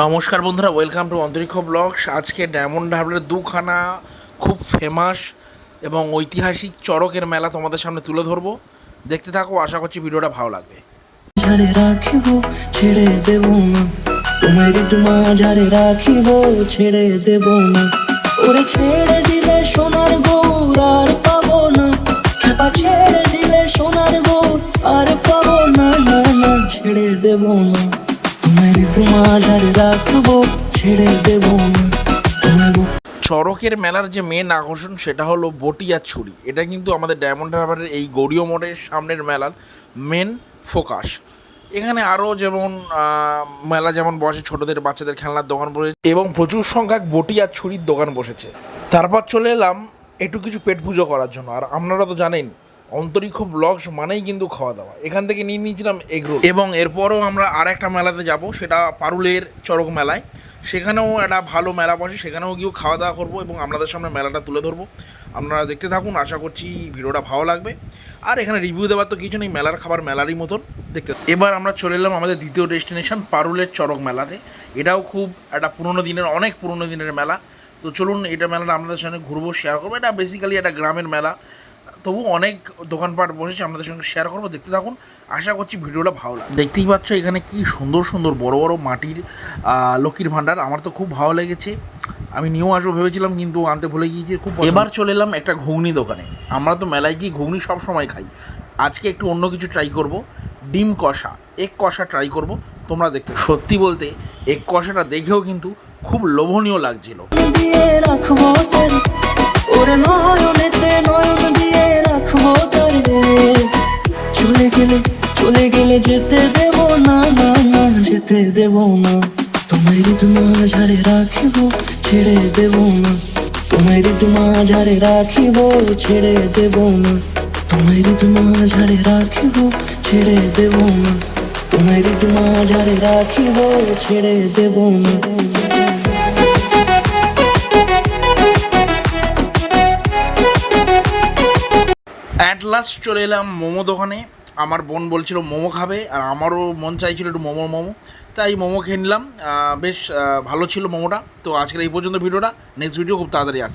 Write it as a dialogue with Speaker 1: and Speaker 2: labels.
Speaker 1: নমস্কার বন্ধুরা welcome to Antariksh blogs আজকে ডায়মন্ড হারবারের দুখানা খুব ফেমাস এবং ঐতিহাসিক চড়কের মেলা তোমাদের সামনে তুলে ধরবো। দেখতে থাকো, আশা করছি ভিডিওটা ভালো লাগবে।
Speaker 2: ছেড়ে ছেড়ে ওরে ছেড়ে দিলে সোনার ছেড়ে দিলে আর ছেড়ে দেব না।
Speaker 1: চড়কের মেলার যে মেন আকর্ষণ সেটা হলো বটিয়ার ছুরি। এটা কিন্তু আমাদের ডায়মন্ড হারবারের এই গৌরীয় মোড়ের সামনের মেলার মেন ফোকাস এখানে আরও যেমন মেলা যেমন বসে, ছোটদের, বাচ্চাদের খেলনার দোকান বসেছে এবং প্রচুর সংখ্যক বটি আর ছুরির দোকান বসেছে। তারপর চলে এলাম একটু কিছু পেট পুজো করার জন্য। আর আপনারা তো জানেন অন্তরিক্ষ ব্লগস মানেই কিন্তু খাওয়া দাওয়া। এখান থেকে নিয়ে নিয়েছিলাম এগরোল এবং এরপরও আমরা আর একটা মেলাতে যাব, সেটা পারুলের চড়ক মেলায়। সেখানেও একটা ভালো মেলা বসে, সেখানেও গিয়েও খাওয়া দাওয়া করব এবং আপনাদের সামনে মেলাটা তুলে ধরবো। আপনারা দেখতে থাকুন, আশা করছি ভিডিওটা ভালো লাগবে। আর এখানে রিভিউ দেওয়ার তো কিছু নেই, মেলার খাবার মেলারই মতন দেখতে। এবার আমরা চলে এলাম আমাদের দ্বিতীয় ডেস্টিনেশন পারুলের চড়ক মেলাতে। এটাও খুব একটা পুরোনো দিনের, অনেক পুরোনো দিনের মেলা। তো চলুন, এটা মেলাটা আপনাদের সঙ্গে ঘুরবো শেয়ার করব। এটা বেসিক্যালি একটা গ্রামের মেলা। তবু অনেক দোকানপাট বসেছে আপনাদের সঙ্গে শেয়ার করব দেখতে থাকুন। আশা করছি ভিডিওটা ভালো লাগে দেখতেই পাচ্ছ এখানে কি সুন্দর সুন্দর বড় বড় মাটির লক্ষ্মীর ভাণ্ডার। আমার তো খুব ভালো লেগেছে। আমি নিয়েও আসব ভেবেছিলাম কিন্তু আনতে ভুলে গিয়েছি খুব এবার চলে এলাম একটা ঘুগনি দোকানে। আমরা তো মেলায় গিয়ে ঘুগনি সব সময় খাই। আজকে একটু অন্য কিছু ট্রাই করব। ডিম কষা এগ কষা ট্রাই করব। তোমরা দেখতে সত্যি বলতে এগ কষাটা দেখেও কিন্তু খুব লোভনীয় লাগছিল।
Speaker 2: রাখব ওরে নয়নেতে চলে গেলে যেতে দেব না না না, যেতে দেব না। তোমার তোমা ঝাড়ে রাখিব, ছেড়ে দেব না। তোমার তোমা ঝাড়ে রাখিব, ছেড়ে দেব না। তোমার তোমা ঝাড়ে রাখিব, ছেড়ে দেব না। তোমার তোমা ঝাড়ে রাখিব, ছেড়ে দেব না।
Speaker 1: অ্যাট লাস্ট চলে এলাম মোমো দোকানে। আমার বোন বলছিল, মোমো খাবে। আর আমারও মন চাইছিল একটু মোমো মোমো। তাই মোমো খেয়ে নিলাম। বেশ ভালো ছিল মোমোটা। তো আজকের এই পর্যন্ত ভিডিওটা। নেক্সট ভিডিও খুব তাড়াতাড়ি আসছে।